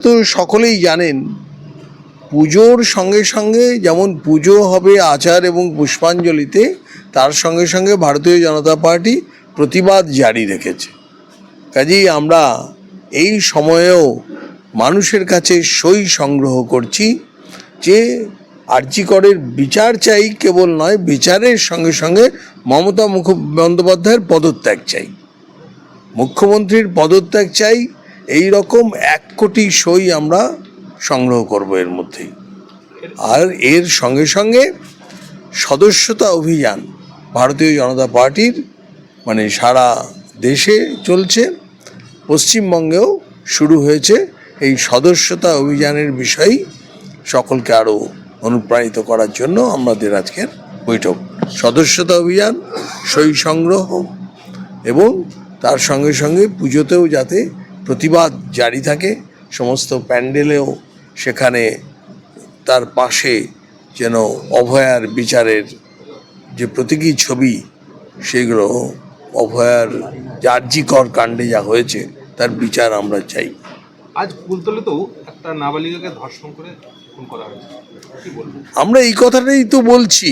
তো সকলেই জানেন, পুজোর সঙ্গে সঙ্গে যেমন পুজো হবে আচার এবং পুষ্পাঞ্জলিতে, তার সঙ্গে সঙ্গে ভারতীয় জনতা পার্টি প্রতিবাদ জারি রেখেছে। কাজেই আমরা এই সময়েও মানুষের কাছে সই সংগ্রহ করছি যে আর্যিকরের বিচার চাই, কেবল নয়, বিচারের সঙ্গে সঙ্গে মমতা মুখ, বন্দ্যোপাধ্যায়ের পদত্যাগ চাই। মুখ্যমন্ত্রীর পদত্যাগ চাই এই রকম এক কোটি সই আমরা সংগ্রহ করব এর মধ্যেই। আর এর সঙ্গে সঙ্গে সদস্যতা অভিযান ভারতীয় জনতা পার্টির মানে সারা দেশে চলছে, পশ্চিমবঙ্গেও শুরু হয়েছে। এই সদস্যতা অভিযানের বিষয় সকলকে আরও অনুপ্রাণিত করার জন্য আমাদের আজকের বৈঠক। সদস্যতা অভিযান, সই সংগ্রহ এবং তার সঙ্গে সঙ্গে পুজোতেও যাতে প্রতিবাদ জারি থাকে। সমস্ত প্যান্ডেলেও সেখানে তার পাশে যেন অভয়ার বিচারের যে প্রতীকী ছবি সেগুলো অভয়ার জার্জিকর কাণ্ডে যা হয়েছে তার বিচার আমরা চাই। আজ একটা নাবালিকাকে ধর্ষণ করে খুন করা হয়েছে। আমরা এই কথাটাই তো বলছি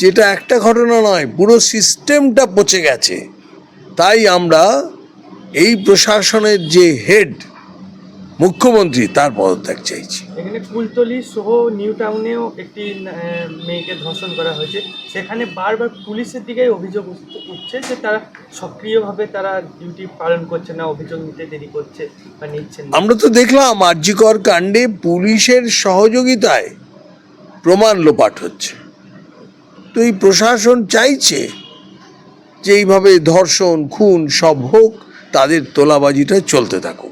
যেটা একটা ঘটনা নয় পুরো সিস্টেমটা পচে গেছে। তাই আমরা এই প্রশাসনের যে হেড মুখ্যমন্ত্রী তার পদত্যাগ চাইছি। এখানে কুলতলি সহ নিউ টাউনেও একটি মেয়েকে ধর্ষণ করা হয়েছে। সেখানে বারবার পুলিশের দিকে অভিযোগ উঠছে যে তারা সক্রিয়ভাবে তারা ডিউটি পালন করছে না অভিযোগ নিতে দেরি করছে বা নিচ্ছেন না। আমরা তো দেখলাম আর্যিকর কাণ্ডে পুলিশের সহযোগিতায় প্রমাণ লোপাট হচ্ছে। তো এই প্রশাসন চাইছে যে এইভাবে ধর্ষণ খুন সব হোক তাদের তোলাবাজিটা চলতে থাকুক।